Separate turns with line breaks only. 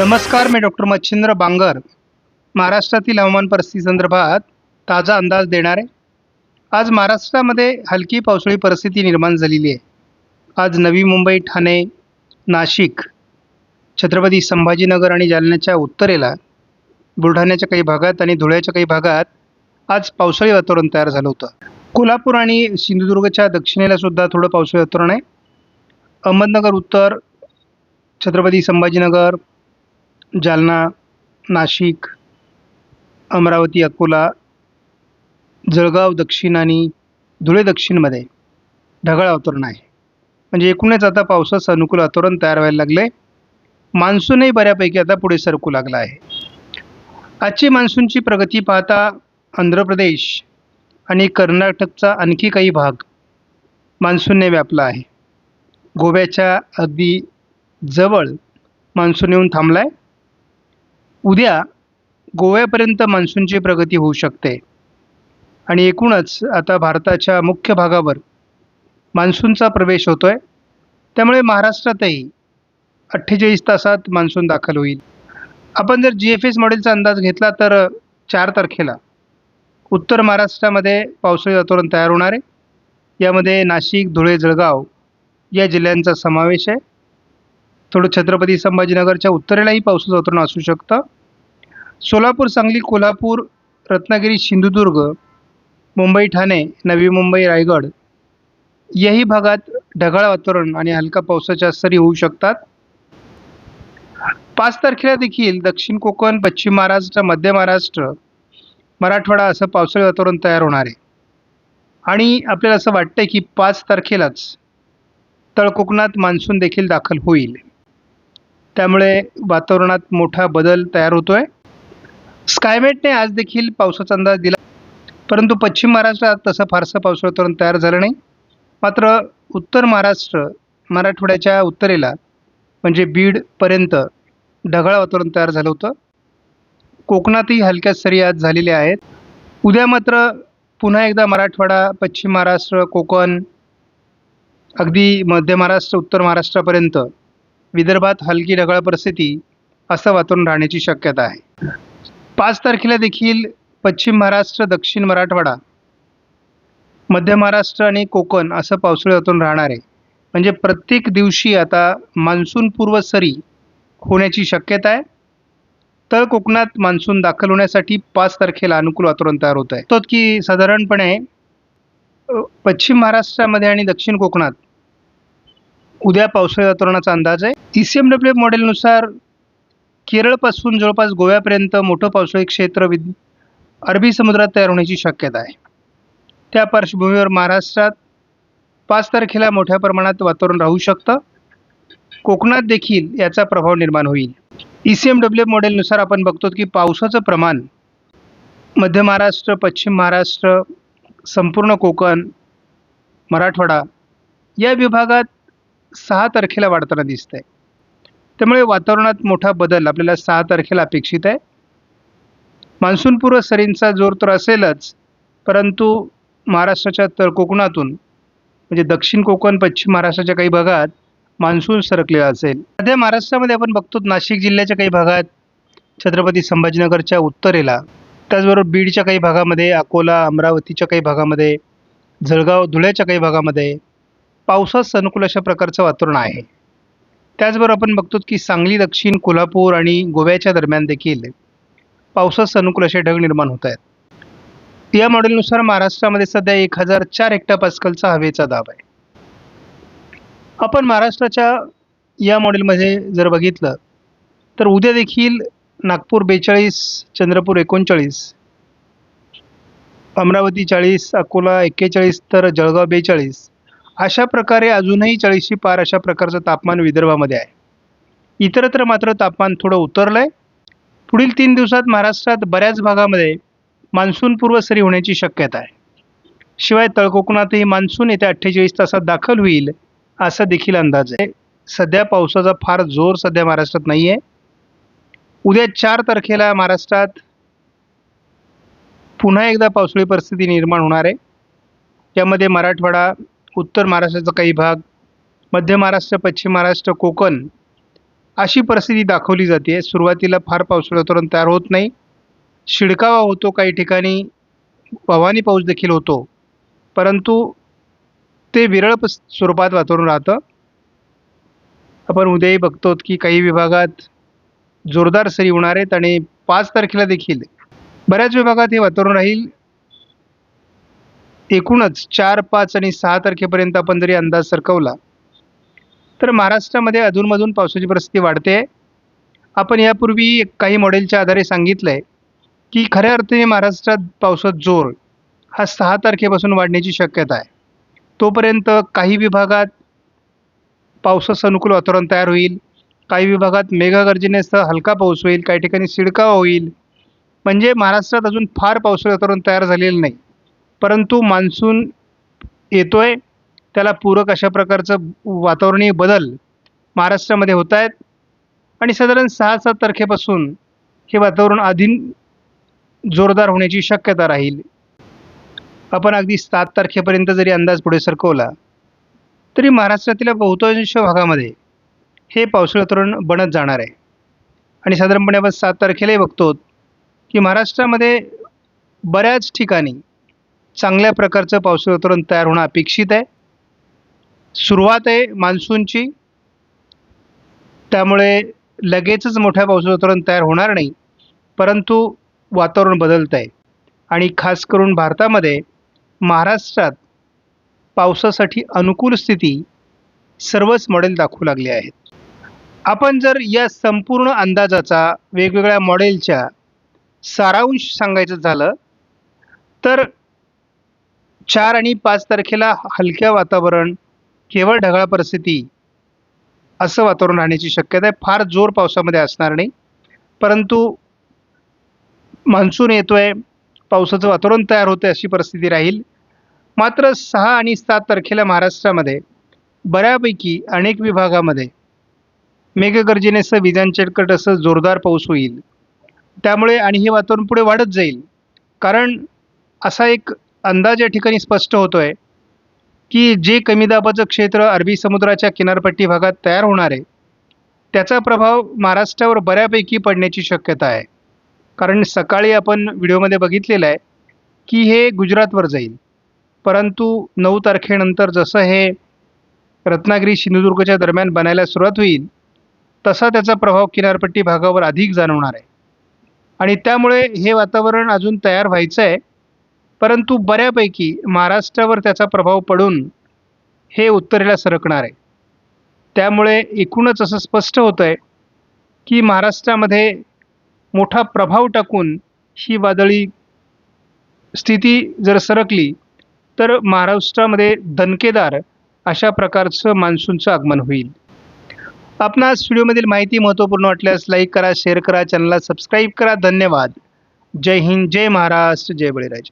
नमस्कार मी डॉक्टर मच्छिंद्र बांगर. महाराष्ट्रातील हवामान परिस्थिती संदर्भात ताजा अंदाज देणार. आहे आज महाराष्ट्रामध्ये हलकी पावसाळी परिस्थिती निर्माण झालेली आहे. आज नवी मुंबई ठाणे नाशिक छत्रपती संभाजीनगर आणि जालन्याच्या उत्तरेला बुलढाण्याच्या काही भागात आणि धुळ्याच्या काही भागात आज पावसाळी वातावरण तयार झालं होतं. कोल्हापूर आणि सिंधुदुर्गच्या दक्षिणेला सुद्धा थोडं पावसाळी वातावरण आहे. अहमदनगर उत्तर छत्रपती संभाजीनगर जालना नाशिक अमरावती अकोला जळगाव दक्षिण आणि धुळे दक्षिणमध्ये ढगाळ वातावरण आहे. म्हणजे एकूणच आता पावसाचं अनुकूल वातावरण तयार व्हायला लागलं आहे मान्सूनही बऱ्यापैकी आता पुढे सरकू लागला आहे. आजची मान्सूनची प्रगती पाहता आंध्र प्रदेश आणि कर्नाटकचा आणखी काही भाग मान्सूनने व्यापला आहे. गोव्याच्या अगदी जवळ मान्सून येऊन थांबला आहे उद्या गोव्यापर्यंत मान्सूनची प्रगती होऊ शकते. आणि एकूणच आता भारताच्या मुख्य भागावर मान्सूनचा प्रवेश होतो आहे त्यामुळे महाराष्ट्रातही अठ्ठेचाळीस तासात मान्सून दाखल होईल. आपण जर जी एफ एस मॉडेलचा अंदाज घेतला तर चार तारखेला उत्तर महाराष्ट्रामध्ये पावसाळी वातावरण तयार होणार आहे. यामध्ये नाशिक धुळे जळगाव या जिल्ह्यांचा समावेश आहे. थोडं छत्रपती संभाजीनगरच्या उत्तरेलाही पावसाचं वातावरण असू शकतं. सोलापूर सांगली कोल्हापूर रत्नागिरी सिंधुदुर्ग मुंबई ठाणे नवी मुंबई रायगड याही भागात ढगाळ वातावरण आणि हलका पावसाच्या सरी होऊ शकतात. पाच तारखेला देखील दक्षिण कोकण पश्चिम महाराष्ट्र मध्य महाराष्ट्र मराठवाडा असं पावसाळी वातावरण तयार होणार आहे. आणि आपल्याला असं वाटतं की पाच तारखेलाच तळकोकणात मान्सून देखील दाखल होईल. त्यामुळे वातावरणात मोठा बदल तयार होतो आहे स्कायमेटने आज देखील पावसाचा अंदाज दिला. परंतु पश्चिम महाराष्ट्रात तसं फारसं पावसाळ वातावरण तयार झालं नाही. मात्र उत्तर महाराष्ट्र मराठवाड्याच्या उत्तरेला म्हणजे बीडपर्यंत ढगाळ वातावरण तयार झालं होतं. कोकणातही हलक्या सरी आज झालेल्या आहेत. उद्या मात्र पुन्हा एकदा मराठवाडा पश्चिम महाराष्ट्र कोकण अगदी मध्य महाराष्ट्र उत्तर महाराष्ट्रापर्यंत विदर्भात हलकी ढगाळ परिस्थिती असं वातावरण राहण्याची शक्यता आहे. पाच तारखेला देखील पश्चिम महाराष्ट्र दक्षिण मराठवाडा मध्य महाराष्ट्र आणि कोकण असं पावसाळी वातावरण राहणार आहे. म्हणजे प्रत्येक दिवशी आता मान्सूनपूर्व सरी होण्याची शक्यता आहे. तळ कोकणात मान्सून दाखल होण्यासाठी पाच तारखेला अनुकूल वातावरण तयार होत आहे. तो की साधारणपणे पश्चिम महाराष्ट्रामध्ये आणि दक्षिण कोकणात उद्या पावसाळी वातावरणाचा अंदाज आहे. ई सी एम डब्ल्यू मॉडेलनुसार केरळपासून जवळपास गोव्यापर्यंत मोठं पावसाळी क्षेत्र विद अरबी समुद्रात तयार होण्याची शक्यता आहे. त्या पार्श्वभूमीवर महाराष्ट्रात पाच तारखेला मोठ्या प्रमाणात वातावरण राहू शकतं. कोकणात देखील याचा प्रभाव निर्माण होईल. ई सी एम डब्ल्यू मॉडेलनुसार आपण बघतो की पावसाचं प्रमाण मध्य महाराष्ट्र पश्चिम महाराष्ट्र संपूर्ण कोकण मराठवाडा या विभागात सहा तारखेला वाढताना दिसत आहे त्यामुळे वातावरणात मोठा बदल आपल्याला सहा तारखेला अपेक्षित आहे. मान्सूनपूर्व सरींचा जोर तर असेलच परंतु महाराष्ट्राच्या तर कोकणातून म्हणजे दक्षिण कोकण पश्चिम महाराष्ट्राच्या काही भागात मान्सून सरकलेला असेल. सध्या महाराष्ट्रामध्ये आपण बघतो नाशिक जिल्ह्याच्या काही भागात छत्रपती संभाजीनगरच्या उत्तरेला त्याचबरोबर बीडच्या काही भागामध्ये अकोला अमरावतीच्या काही भागामध्ये जळगाव धुळ्याच्या काही भागामध्ये पावसास अनुकूल अशा प्रकारचं वातावरण आहे. त्याचबरोबर आपण बघतो की सांगली दक्षिण कोल्हापूर आणि गोव्याच्या दरम्यान देखील पावसास अनुकूल असे ढग निर्माण होत आहेत. या मॉडेलनुसार महाराष्ट्रामध्ये सध्या एक हजार चार हेक्टर पास्कलचा हवेचा दाब आहे. आपण महाराष्ट्राच्या या मॉडेलमध्ये जर बघितलं तर उद्या देखील नागपूर बेचाळीस चंद्रपूर एकोणचाळीस अमरावती चाळीस अकोला एक्केचाळीस तर जळगाव बेचाळीस अशा प्रकारे अजूनही चाळीसशे पार अशा प्रकारचं तापमान विदर्भामध्ये आहे. इतरत्र मात्र तापमान थोडं उतरलं आहे पुढील तीन दिवसात महाराष्ट्रात बऱ्याच भागामध्ये मान्सूनपूर्व सरी होण्याची शक्यता आहे. शिवाय तळकोकणातही मान्सून येत्या अठ्ठेचाळीस तासात दाखल होईल असा देखील अंदाज आहे. सध्या पावसाचा फार जोर सध्या महाराष्ट्रात नाही आहे उद्या चार तारखेला महाराष्ट्रात पुन्हा एकदा पावसाळी परिस्थिती निर्माण होणार आहे. यामध्ये मराठवाडा उत्तर महाराष्ट्राचा काही भाग मध्य महाराष्ट्र पश्चिम महाराष्ट्र कोकण अशी परिस्थिती दाखवली जाते. सुरुवातीला फार पावसाळी वातावरण तयार होत नाही. शिडकावा होतो काही ठिकाणी भवानी पाऊस देखील होतो. परंतु ते विरळ स्वरूपात वातावरण राहतं. आपण उद्याही बघतो की काही विभागात जोरदार सरी होणार आहेत आणि पाच तारखेला देखील बऱ्याच विभागात हे वातावरण राहील. एकूणच चार पाच आणि सहा तारखेपर्यंत आपण जरी अंदाज सरकवला तर महाराष्ट्रामध्ये अधूनमधून पावसाची परिस्थिती वाढते. आपण यापूर्वी काही मॉडेलच्या आधारे सांगितलं आहे की खऱ्या अर्थाने महाराष्ट्रात पावसात जोर हा सहा तारखेपासून वाढण्याची शक्यता आहे. तोपर्यंत काही विभागात पावसास अनुकूल वातावरण तयार होईल. काही विभागात मेघगर्जनेसह हलका पाऊस होईल. काही ठिकाणी सिडकावा होईल. म्हणजे महाराष्ट्रात अजून फार पावसाळी वातावरण तयार झालेलं नाही. परंतु मान्सून येतो आहे त्याला पूरक अशा प्रकारचं वातावरणीय बदल महाराष्ट्रामध्ये होत आहेत. आणि साधारण सहा सात तारखेपासून हे वातावरण अधिन जोरदार होण्याची शक्यता राहील. आपण अगदी सात तारखेपर्यंत जरी अंदाज पुढे सरकवला तरी महाराष्ट्रातील बहुतांश भागामध्ये हे पावसाळी तरुण बनत जाणार आहे. आणि साधारणपणे आपण सात तारखेलाही बघतो की महाराष्ट्रामध्ये बऱ्याच ठिकाणी चांगल्या प्रकारचं पावसाळी वातावरण तयार होणं अपेक्षित आहे. सुरुवात आहे मान्सूनची. त्यामुळे लगेचच मोठ्या पावसाचं वातावरण तयार होणार नाही परंतु वातावरण बदलत आहे. आणि खास करून भारतामध्ये महाराष्ट्रात पावसासाठी अनुकूल स्थिती सर्वच मॉडेल दाखवू लागले आहेत. आपण जर या संपूर्ण अंदाजाचा वेगवेगळ्या मॉडेलच्या सारांश सांगायचं झालं तर चार आणि पाच तारखेला हलक्या वातावरण केवळ ढगाळ परिस्थिती असं वातावरण राहण्याची शक्यता आहे. फार जोर पावसामध्ये असणार नाही. परंतु मान्सून येतो आहे पावसाचं वातावरण तयार होतं अशी परिस्थिती राहील. मात्र सहा आणि सात तारखेला महाराष्ट्रामध्ये बऱ्यापैकी अनेक विभागामध्ये मेघगर्जनेसह विजांचे असं जोरदार पाऊस होईल. त्यामुळे आणि हे वातावरण पुढे वाढत जाईल. कारण असा एक अंदाज या ठिकाणी स्पष्ट होतो आहे की जे कमी दाबाचं क्षेत्र अरबी समुद्राच्या किनारपट्टी भागात तयार होणार आहे त्याचा प्रभाव महाराष्ट्रावर बऱ्यापैकी पडण्याची शक्यता आहे. कारण सकाळी आपण व्हिडिओमध्ये बघितलेलं आहे की हे गुजरातवर जाईल. परंतु नऊ तारखेनंतर जसं हे रत्नागिरी सिंधुदुर्गच्या दरम्यान बनायला सुरुवात होईल तसा त्याचा प्रभाव किनारपट्टी भागावर अधिक जाणवणार आहे. आणि त्यामुळे हे वातावरण अजून तयार व्हायचं आहे. परंतु बऱ्यापैकी महाराष्ट्रावर त्याचा प्रभाव पडून हे उत्तरेला सरकणार आहे. त्यामुळे एकूणच असं स्पष्ट होतं आहे की महाराष्ट्रामध्ये मोठा प्रभाव टाकून ही वादळी स्थिती जर सरकली तर महाराष्ट्रामध्ये दणकेदार अशा प्रकारचं मान्सूनचं आगमन होईल. आपणास व्हिडिओमधील माहिती महत्त्वपूर्ण वाटल्यास लाईक करा शेअर करा चॅनलला सबस्क्राईब करा. धन्यवाद. जय हिंद जय महाराष्ट्र जय बळीराज.